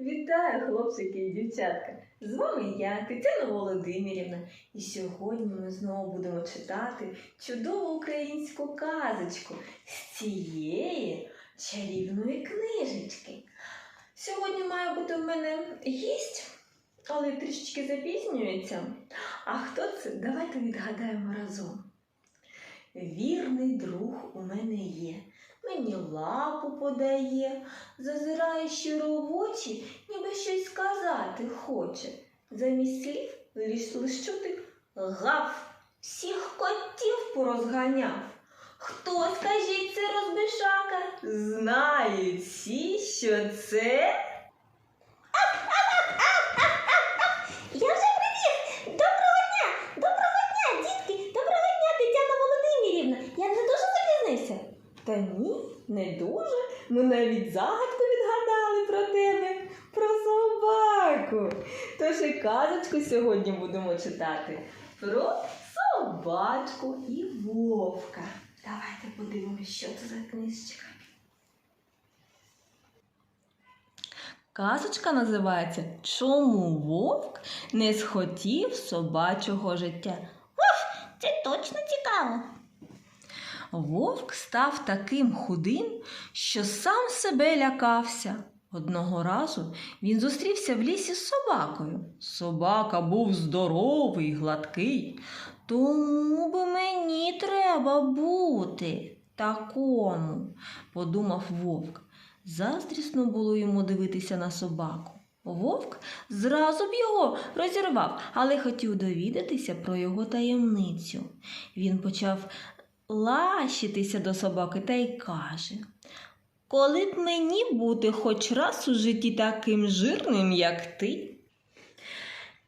Вітаю, хлопчики і дівчатка! З вами я, Тетяна Володимирівна, і сьогодні ми знову будемо читати чудову українську казочку з цієї чарівної книжечки. Сьогодні має бути в мене гість, але трішечки запізнюється. А хто це? Давайте відгадаємо разом. Вірний друг у мене є, мені лапу подає, зазирає щиро в очі, ніби щось сказати хоче. Замість слів лиш чути гав, всіх котів порозганяв. Хто, скажіть, це розбишака? Знають всі, що це. Не дуже. Ми навіть загадку відгадали про тебе, про собаку. Тож і казочку сьогодні будемо читати про собачку і вовка. Давайте подивимося, що це за книжечка. Казочка називається Чому вовк не схотів собачого життя? Це точно цікаво. Вовк став таким худим, що сам себе лякався. Одного разу він зустрівся в лісі з собакою. Собака був здоровий, гладкий. Тому би мені треба бути такому, подумав вовк. Заздрісно було йому дивитися на собаку. Вовк зразу б його розірвав, але хотів довідатися про його таємницю. Він почав лащитися до собаки та й каже: Коли б мені бути хоч раз у житті таким жирним, як ти.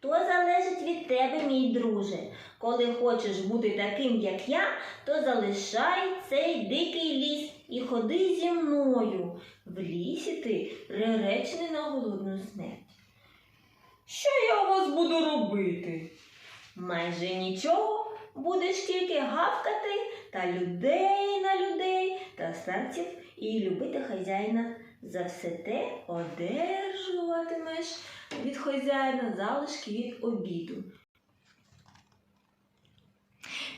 То залежить від тебе, мій друже. Коли хочеш бути таким, як я, то залишай цей дикий ліс і ходи зі мною. В лісі ти приречений на голодну смерть. Що я у вас буду робити? Майже нічого, будеш тільки гавкати та людей на людей та старців і любити хазяїна. За все те Одержуватимеш від хазяїна залишки від обіду.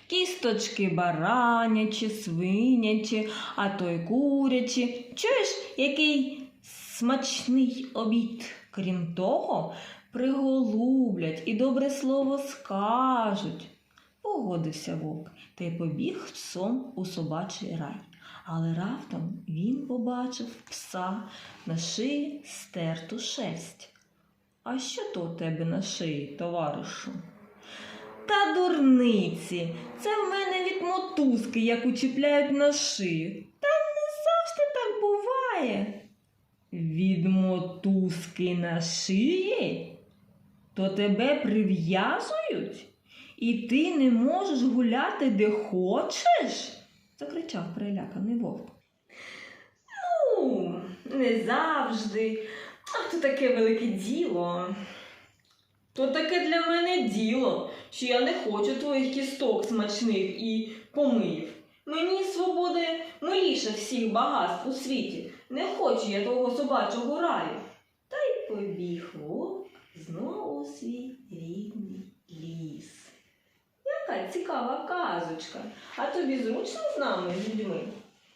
Кісточки баранячі, свинячі, а то й курячі. Чуєш, який смачний обід. Крім того, приголублять і добре слово скажуть. Погодився вовк та й побіг псом у собачий рай. Але раптом він побачив пса на шиї стерту шерсть. А що то у тебе на шиї, товаришу? Та дурниці, це в мене від мотузки, яку чіпляють на шию. Та не завжди так буває. Від мотузки на шиї? То тебе прив'язують? І ти не можеш гуляти де хочеш? закричав переляканий вовк. Ну, не завжди. А то таке велике діло. То таке для мене діло, що я не хочу твоїх кісток смачних і помиїв. Мені свободи миліше всіх багатств у світі. Не хочу я того собачого раю. Та й побіг вовк знову у свій рідний цікава казочка. А тобі зручно з нами, з людьми?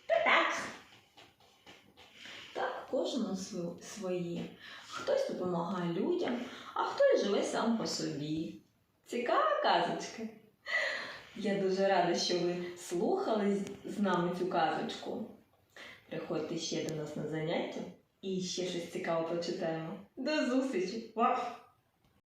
Та так. Так, кожному св- своє. Хтось допомагає людям, а хтось живе сам по собі. Цікава казочка. Я дуже рада, що ви слухали з- з нами цю казочку. Приходьте ще до нас на заняття і ще щось цікаве почитаємо. До зустрічі! Вау!